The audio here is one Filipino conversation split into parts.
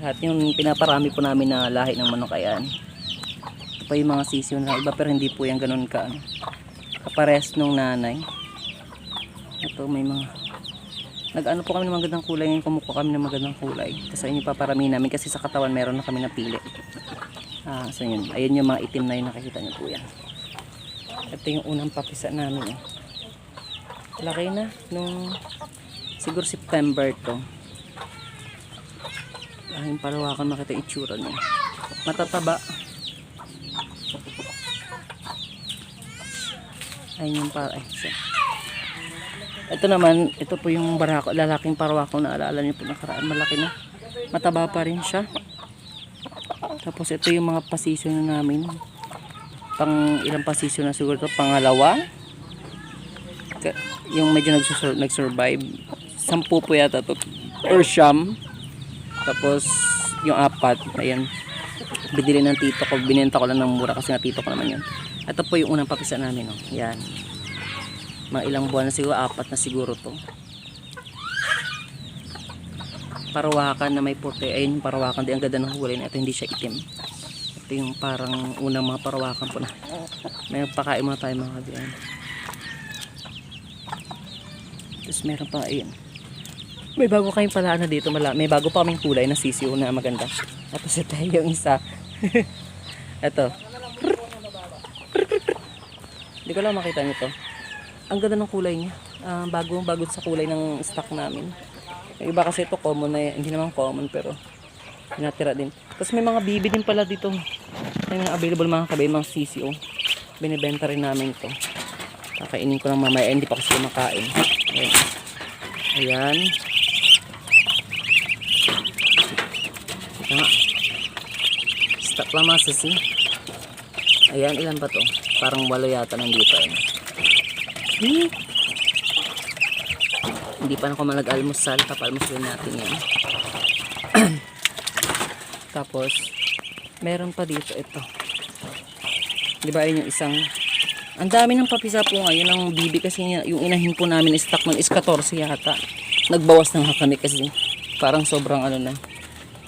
Lahat yung pinaparami po namin na lahi ng manok ayan. Ito pa yung mga sisiyo na iba pero hindi po yan ganun ka ano, kapares nung nanay. Ito may mga nag-ano po kami ng magandang kulay ngayon kumukuha kami ng magandang kulay. Kasi ayun yung paparami namin kasi sa katawan meron na kami napili. Ah, so yun. Ayun yung mga itim na yun nakikita niyo po yan. Ito yung unang papisa namin eh. Laki na nung siguro September to. Lahing palawakan makita itsura niya. Matataba. Ayun yung para. Ay, siya. Ito naman, ito po yung barako, lalaking parawako na alala niyo po nakaraan. Malaki na. Mataba pa rin siya. Tapos ito yung mga pasisyo na namin. Pang ilang pasisyo na siguro ito? Pangalawa. Yung medyo nag-survive. Sampu po yata to. Or siyam. Tapos yung apat, ayan. Binili ng tito ko. Binenta ko lang ng mura kasi nga tito ko naman yun. Ito po yung unang papisa namin. Oh. Yan. Mga ilang buwan na siguro. Apat na siguro to. Parawakan na may puti. Ayun yung parawakan. Di ang ganda ng kulay na ito. Hindi siya itim. Ito yung parang unang mga parawakan po na. May pakain muna tayo mga kabiyan. Tapos meron pa, ayun. May bago kayong pala na dito. Mala, may bago pa kaming kulay na sisiyo na maganda. Tapos ito yung isa. ito. Hindi ko lang makita nito. Ang ganda ng kulay niya. Ah, bago, bago sa kulay ng stock namin. Yung iba kasi ito common na. Hindi naman common pero natira din. Tapos may mga bibi din pala dito. May mga available mga kabay, mga CCO. Binibenta rin namin to. Kakainin ko lang mamaya. Eh, Hindi pa kasi kumakain. Ayan. Ayan. Ito nga. Mga sisi. Ayan, ilan ba to? Parang walo yata nandito. Eh. Hmm. Hindi pa ako malag-almusal. Papalmusalin natin yan. Tapos, meron pa dito ito. Di ba yun yung isang... Ang dami ng papisa po ngayon ng bibi kasi yung inahin po namin stock nun is 14 yata. Nagbawas na nga kami kasi parang sobrang ano na.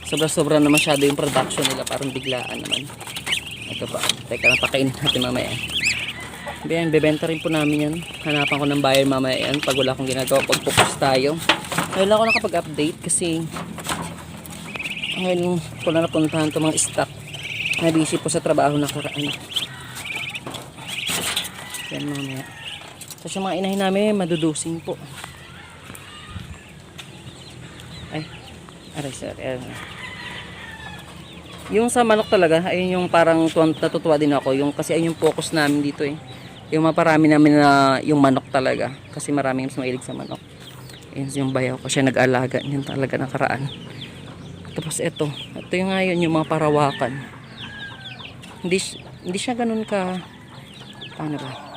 Sobra-sobra na masyado yung production nila. Parang biglaan naman. Ito pa. Teka lang, pakainin natin mamaya. Ayan, bebenta rin po namin yan. Hanapan ko ng buyer mamaya yan pag wala akong ginagawa. Pag-focus tayo. Ngayon lang ako nakapag-update kasi ngayon ko na napuntahan itong mga stock na busy po sa trabaho na karaan. Yan mamaya. Tapos yung mga inahin namin, madudusing po. Aray sir. Ayan. Yung sa manok talaga, ayun yung parang natutuwa din ako. Yung, kasi ayun yung focus namin dito eh. Yung maparami namin na yung manok talaga. Kasi maraming mas mahilig sa manok. Ayun yung bayaw ko siya nag-alaga. Yan talaga nakaraan. Tapos ito. Ito yung ngayon yung mga parawakan. Hindi, hindi siya ganun ka... Paano ba?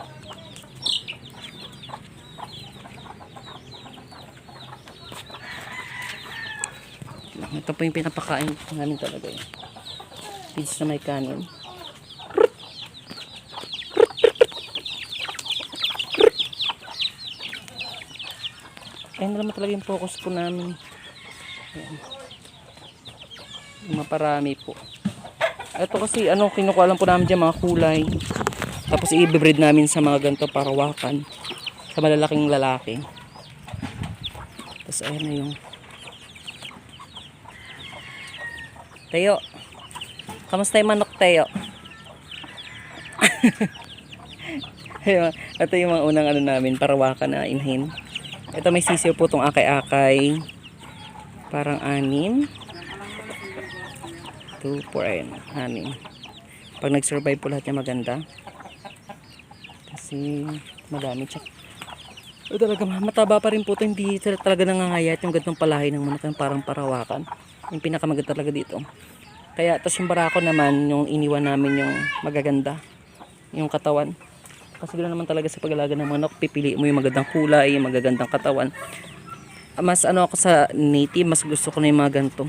Lang. Ito po yung pinapakain namin talaga yun. Feeds na may kanin. Ayun na naman talaga yung focus po namin. Ayan. Maparami po. Ito kasi ano, kinukuha lang po namin dyan mga kulay. Tapos i-breed namin sa mga ganito parawakan. Sa malalaking lalaki. Tapos ayan na yung Tayo. Kamusta yung manok? Ayun, Ito yung mga unang ano namin, parawakan na inhin. Ito may sisiyo po itong akay-akay. Parang anim. 2, 4, ayun, anim. Pag nag-survive po lahat niya maganda. Kasi madami siya. O talaga, mataba pa rin po ito. Hindi talaga nangangayat yung gantong palahi ng manok parang parawakan. Yung pinakamaganda talaga dito. Kaya, tapos yung barako naman, yung iniwan namin yung magaganda. Yung katawan. Kasi ganoon naman talaga sa pag-alaga ng manok, pipili mo yung magandang kulay, yung magagandang katawan. Mas ano ako sa native, mas gusto ko na yung mga ganito.